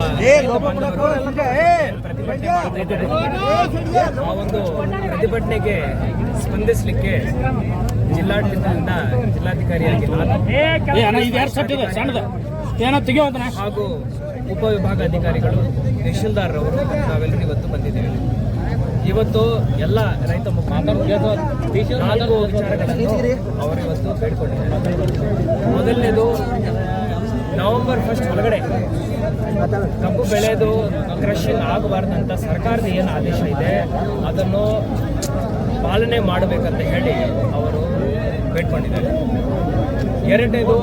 ಆ ಒಂದು ಪ್ರತಿಭಟನೆಗೆ ಸ್ಪಂದಿಸಲಿಕ್ಕೆ ಜಿಲ್ಲಾಡಳಿತದಿಂದ ಜಿಲ್ಲಾಧಿಕಾರಿಯಾಗಿ ನಾನು ಏ ಅಣ್ಣ ಇದು ಯಾರು ಸಟ್ಟಿದೆ? ಸಣ್ಣದ. ಏನೋ ತೆಗಿಯೋದನ್ನ ಹಾಗೂ ಉಪವಿಭಾಗಾಧಿಕಾರಿಗಳು ತಹಶೀಲ್ದಾರ್ ಅವರು ನಾವೆಲ್ಲರೂ ಇವತ್ತು ಬಂದಿದ್ದೇವೆ. ಇವತ್ತು ಎಲ್ಲ ರೈತ ಮುಖಂಡರು ನಾಲ್ಕು ವಿಚಾರಗಳನ್ನು ಅವರು ಇವತ್ತು ಬೇಡ್ಕೊಂಡಿದ್ದಾರೆ. ಮೊದಲನೇದು ನವೆಂಬರ್ ಫಸ್ಟ್ ಒಳಗಡೆ ಕಬ್ಬು ಬೆಳೆದು ಕ್ರಷಿಂಗ್ ಆಗಬಾರ್ದಂತ ಸರ್ಕಾರದ ಏನು ಆದೇಶ ಇದೆ, ಅದನ್ನು ಪಾಲನೆ ಮಾಡಬೇಕಂತ ಹೇಳಿ ಅವರು ಬೇಡ್ಕೊಂಡಿದ್ದಾರೆ. ಎರಡನೇದು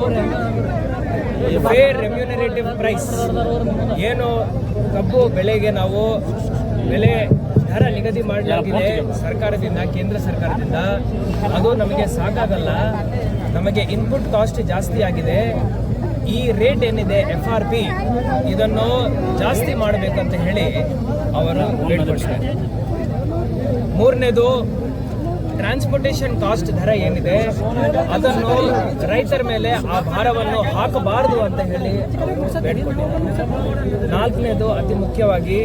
ಫೇರ್ ರೆಮ್ಯುನರೇಟಿವ್ ಪ್ರೈಸ್ ಏನು ಕಬ್ಬು ಬೆಳೆಗೆ ನಾವು ಬೆಲೆ ದರ ನಿಗದಿ ಮಾಡಲಾಗಿದೆ ಸರ್ಕಾರದಿಂದ, ಕೇಂದ್ರ ಸರ್ಕಾರದಿಂದ, ಅದು ನಮಗೆ ಸಾಕಾಗಲ್ಲ. ನಮಗೆ ಇನ್ಪುಟ್ ಕಾಸ್ಟ್ ಜಾಸ್ತಿ ಆಗಿದೆ. ಈ ರೇಟ್ ಏನಿದೆ ಎಫ್ ಆರ್ ಪಿ ಇದನ್ನು ಜಾಸ್ತಿ ಮಾಡಬೇಕಂತ ಹೇಳಿ ಅವರು ಬೇಡ್ಕೊಳ್ತಾರೆ ಮೂರನೇದು ಟ್ರಾನ್ಸ್ಪೋರ್ಟೇಷನ್ ಕಾಸ್ಟ್ ದರ ಏನಿದೆ, ಅದನ್ನು ರೈತರ ಮೇಲೆ ಆ ಭಾರವನ್ನು ಹಾಕಬಾರದು ಅಂತ ಹೇಳಿ ನಾಲ್ಕನೇದು, ಅತಿ ಮುಖ್ಯವಾಗಿ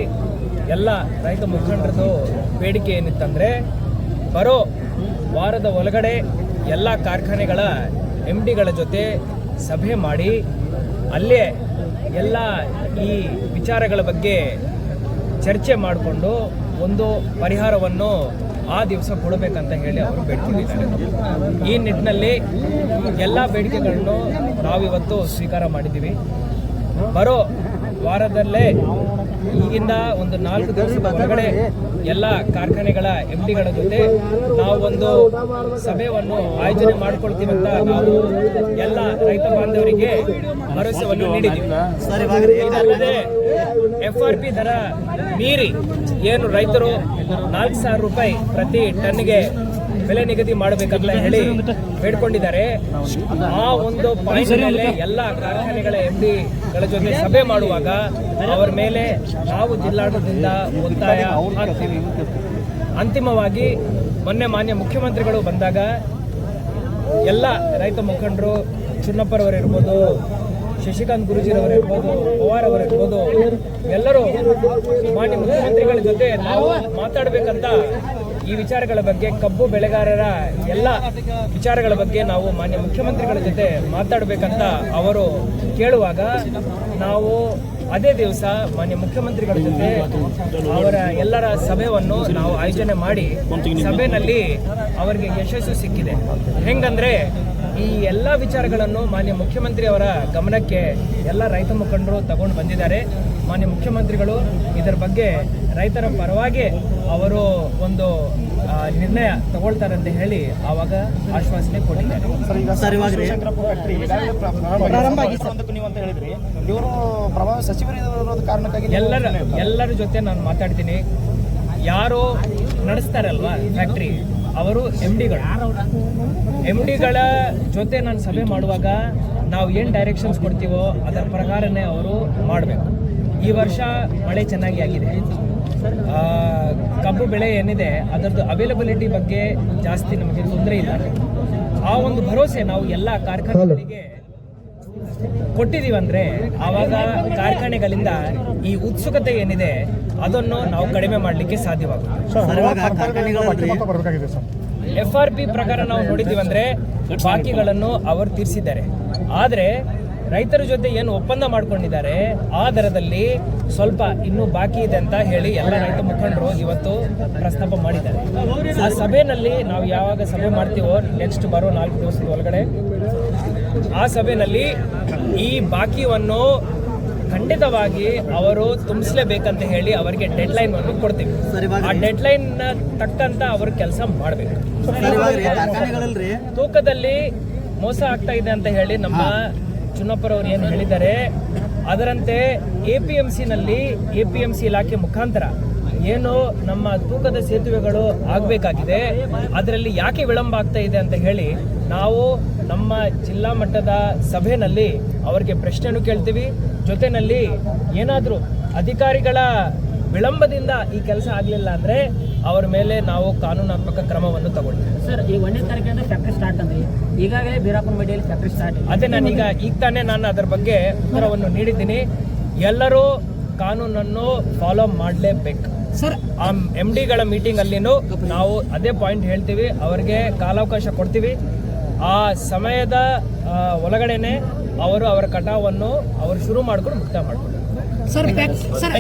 ಎಲ್ಲ ರೈತ ಮುಖಂಡರದು ಬೇಡಿಕೆ ಏನಿತ್ತಂದರೆ, ಬರೋ ವಾರದ ಒಳಗಡೆ ಎಲ್ಲ ಕಾರ್ಖಾನೆಗಳ ಎಂ ಡಿಗಳ ಜೊತೆ ಸಭೆ ಮಾಡಿ ಅಲ್ಲೇ ಎಲ್ಲ ಈ ವಿಚಾರಗಳ ಬಗ್ಗೆ ಚರ್ಚೆ ಮಾಡಿಕೊಂಡು ಒಂದು ಪರಿಹಾರವನ್ನು ಆ ದಿವಸ ಕೊಡಬೇಕಂತ ಹೇಳಿ ಅವರು ಬೇಡ್ಕೊಂಡಿದ್ದಾರೆ. ಈ ನಿಟ್ಟಿನಲ್ಲಿ ಎಲ್ಲ ಬೇಡಿಕೆಗಳನ್ನು ನಾವಿವತ್ತು ಸ್ವೀಕಾರ ಮಾಡಿದ್ದೀವಿ. ಬರೋ ವಾರದಲ್ಲೇ ಈಗಿಂದ ಒಂದು ನಾಲ್ಕು ದಿವಸದ ಹೊರಗಡೆ ಎಲ್ಲ ಕಾರ್ಖಾನೆಗಳ ಎಂ ಡಿಗಳ ಜೊತೆ ನಾವು ಒಂದು ಸಭೆಯನ್ನು ಆಯೋಜನೆ ಮಾಡ್ಕೊಳ್ತೀವಂತ ನಾವು ಎಲ್ಲ ರೈತ ಬಾಂಧವರಿಗೆ ಭರವಸೆಯನ್ನು ನೀಡಿದ್ದೀವಿ. ಇದಲ್ಲದೆ ಎಫ್ ಆರ್ ಪಿ ದರ ಮೀರಿ ಏನು ರೈತರು ನಾಲ್ಕು ಸಾವಿರ ರೂಪಾಯಿ ಪ್ರತಿ ಟನ್ಗೆ ಬೆಲೆ ನಿಗದಿ ಮಾಡಬೇಕಂತ ಹೇಳಿ ಬೇಡ್ಕೊಂಡಿದ್ದಾರೆ. ಆ ಒಂದು ಪಾಯಿಂಟ್ ಎಲ್ಲ ಕಾರ್ಖಾನೆಗಳ ಎಂ ಡಿಗಳ ಜೊತೆ ಸಭೆ ಮಾಡುವಾಗ ಅವರ ಮೇಲೆ ನಾವು ಜಿಲ್ಲಾಡಳಿತದಿಂದ ಒತ್ತಾಯ ಹಾಕ್ತೀವಿ ಅಂತಿಮವಾಗಿ ಮೊನ್ನೆ ಮಾನ್ಯ ಮುಖ್ಯಮಂತ್ರಿಗಳು ಬಂದಾಗ ಎಲ್ಲ ರೈತ ಮುಖಂಡರು ಚುನ್ನಪ್ಪರವರಿರ್ಬೋದು, ಶಶಿಕಾಂತ್ ಗುರುಜಿರವರು ಇರ್ಬೋದು ಪವಾರ್ ಅವರು ಇರ್ಬೋದು ಎಲ್ಲರೂ ಮಾನ್ಯ ಮುಖ್ಯಮಂತ್ರಿಗಳ ಜೊತೆ ನಾವು ಮಾತಾಡಬೇಕಂತ ಈ ವಿಚಾರಗಳ ಬಗ್ಗೆ ಕಬ್ಬು ಬೆಳೆಗಾರರ ಎಲ್ಲ ವಿಚಾರಗಳ ಬಗ್ಗೆ ನಾವು ಮಾನ್ಯ ಮುಖ್ಯಮಂತ್ರಿಗಳ ಜೊತೆ ಮಾತಾಡಬೇಕಂತ ಅವರು ಕೇಳುವಾಗ ನಾವು ಅದೇ ದಿವಸ ಮಾನ್ಯ ಮುಖ್ಯಮಂತ್ರಿಗಳ ಜೊತೆ ಅವರ ಎಲ್ಲರ ಸಭೆಯನ್ನು ನಾವು ಆಯೋಜನೆ ಮಾಡಿ ಸಭೆಯಲ್ಲಿ ಅವರಿಗೆ ಯಶಸ್ಸು ಸಿಕ್ಕಿದೆ. ಹೆಂಗಂದ್ರೆ ಈ ಎಲ್ಲ ವಿಚಾರಗಳನ್ನು ಮಾನ್ಯ ಮುಖ್ಯಮಂತ್ರಿ ಅವರ ಗಮನಕ್ಕೆ ಎಲ್ಲ ರೈತ ಮುಖಂಡರು ತಗೊಂಡು ಬಂದಿದ್ದಾರೆ. ಮಾನ್ಯ ಮುಖ್ಯಮಂತ್ರಿಗಳು ಇದರ ಬಗ್ಗೆ ರೈತರ ಪರವಾಗಿ ಅವರು ಒಂದು ನಿರ್ಣಯ ತಗೊಳ್ತಾರೆ ಅಂತ ಹೇಳಿ ಆವಾಗ ಆಶ್ವಾಸನೆ ಕೊಟ್ಟಿದ್ದಾರೆ. ಇವರು ಪ್ರಭಾವ ಸಚಿವರು ಕಾರಣಕ್ಕಾಗಿ ಎಲ್ಲರ ಎಲ್ಲರ ಜೊತೆ ನಾನು ಮಾತಾಡ್ತೀನಿ. ಯಾರು ನಡೆಸ್ತಾರಲ್ವಾ ಫ್ಯಾಕ್ಟ್ರಿ ಅವರು ಎಂ ಡಿಗಳು ಎಂ ಡಿಗಳ ಜೊತೆ ನಾನು ಸಭೆ ಮಾಡುವಾಗ ನಾವು ಏನು ಡೈರೆಕ್ಷನ್ಸ್ ಕೊಡ್ತೀವೋ ಅದರ ಪ್ರಕಾರನೇ ಅವರು ಮಾಡಬೇಕು. ಈ ವರ್ಷ ಮಳೆ ಚೆನ್ನಾಗಿ ಆಗಿದೆ. ಕಬ್ಬು ಬೆಳೆ ಏನಿದೆ ಅದರದ್ದು ಅವೈಲಬಿಲಿಟಿ ಬಗ್ಗೆ ಜಾಸ್ತಿ ನಮಗೆ ತೊಂದರೆ ಇಲ್ಲ. ಆ ಒಂದು ಭರವಸೆ ನಾವು ಎಲ್ಲ ಕಾರ್ಖಾನೆಗಳಿಗೆ ಕೊಟ್ಟಿದೀವಂದ್ರೆ ಆವಾಗ ಕಾರ್ಖಾನೆಗಳಿಂದ ಈ ಉತ್ಸುಕತೆ ಏನಿದೆ ಅದನ್ನು ನಾವು ಕಡಿಮೆ ಮಾಡಲಿಕ್ಕೆ ಸಾಧ್ಯವಾಗುತ್ತೆ. ಎಫ್ ಆರ್ ಪಿ ಪ್ರಕಾರ ನಾವು ನೋಡಿದ್ದೀವಂದ್ರೆ ಬಾಕಿಗಳನ್ನು ಅವರು ತೀರಿಸಿದ್ದಾರೆ. ಆದರೆ ರೈತರ ಜೊತೆ ಏನು ಒಪ್ಪಂದ ಮಾಡ್ಕೊಂಡಿದ್ದಾರೆ ಆ ದರದಲ್ಲಿ ಸ್ವಲ್ಪ ಇನ್ನೂ ಬಾಕಿ ಇದೆ ಅಂತ ಹೇಳಿ ಎಲ್ಲ ರೈತ ಮುಖಂಡರು ಇವತ್ತು ಪ್ರಸ್ತಾಪ ಮಾಡಿದ್ದಾರೆ. ಆ ಸಭೆಯಲ್ಲಿ ನಾವು ಯಾವಾಗ ಸಭೆ ಮಾಡ್ತೀವೋ ನೆಕ್ಸ್ಟ್ ಬರೋ ನಾಲ್ಕು ದಿವಸದ ಒಳಗಡೆ ಆ ಸಭೆಯಲ್ಲಿ ಈ ಬಾಕಿಯನ್ನು ಖಂಡಿತವಾಗಿ ಅವರು ತುಂಬಿಸಲೇಬೇಕಂತ ಹೇಳಿ ಅವರಿಗೆ ಡೆಡ್ ಲೈನ್ ಅನ್ನು ಕೊಡ್ತೀವಿ. ಆ ಡೆಡ್ ಲೈನ್ ತಕ್ಕಂತ ಅವರು ಕೆಲಸ ಮಾಡಬೇಕು. ತೂಕದಲ್ಲಿ ಮೋಸ ಆಗ್ತಾ ಇದೆ ಅಂತ ಹೇಳಿ ನಮ್ಮ ಚುನ್ನಪ್ಪರವರು ಏನು ಹೇಳಿದ್ದಾರೆ, ಅದರಂತೆ ಎ ಪಿ ಎಂ ಸಿನಲ್ಲಿ ಎ ಪಿ ಎಂ ಸಿ ಇಲಾಖೆ ಮುಖಾಂತರ ಏನು ನಮ್ಮ ತೂಕದ ಸೇತುವೆಗಳು ಆಗಬೇಕಾಗಿದೆ, ಅದರಲ್ಲಿ ಯಾಕೆ ವಿಳಂಬ ಆಗ್ತಾ ಇದೆ ಅಂತ ಹೇಳಿ ನಾವು ನಮ್ಮ ಜಿಲ್ಲಾ ಮಟ್ಟದ ಸಭೆಯಲ್ಲಿ ಅವರಿಗೆ ಪ್ರಶ್ನೆಯನ್ನು ಕೇಳ್ತೀವಿ. ಜೊತೆಯಲ್ಲಿ ಏನಾದರೂ ಅಧಿಕಾರಿಗಳ ವಿಳಂಬದಿಂದ ಈ ಕೆಲಸ ಆಗಲಿಲ್ಲ ಅಂದ್ರೆ ಅವರ ಮೇಲೆ ನಾವು ಕಾನೂನಾತ್ಮಕ ಕ್ರಮವನ್ನು ತಗೊಳ್ತೀವಿ. ಸರ್ ಈ ಒಂದನೇ ತಾರೀಕಿನಿಂದ ಫ್ಯಾಕ್ಟ್ರಿ ಸ್ಟಾರ್ಟ್ ಅಂದ್ರೆ ಈಗಾಗಲೇ ಬೀರಾಪುರ ಮೇಡಿಯಲ್ಲಿ ಫ್ಯಾಕ್ಟ್ರಿ ಸ್ಟಾರ್ಟ್ ಅದೇ ನಾನೀಗ ಈಗ ತಾನೇ ನಾನು ಅದರ ಬಗ್ಗೆ ಉತ್ತರವನ್ನು ನೀಡಿದ್ದೀನಿ. ಎಲ್ಲರೂ ಕಾನೂನನ್ನು ಫಾಲೋ ಮಾಡಲೇಬೇಕು. ಸರ್ ಆ ಎಂ ಡಿಗಳ ಮೀಟಿಂಗಲ್ಲಿನೂ ನಾವು ಅದೇ ಪಾಯಿಂಟ್ ಹೇಳ್ತೀವಿ. ಅವರಿಗೆ ಕಾಲಾವಕಾಶ ಕೊಡ್ತೀವಿ. ಆ ಸಮಯದ ಒಳಗಡೆನೆ ಅವರು ಅವರ ಕಟಾವನ್ನು ಅವರು ಶುರು ಮಾಡ್ಕೊಂಡು ಮುಕ್ತ ಮಾಡ್ಕೊಂಡು ಸರ್ ಸರ್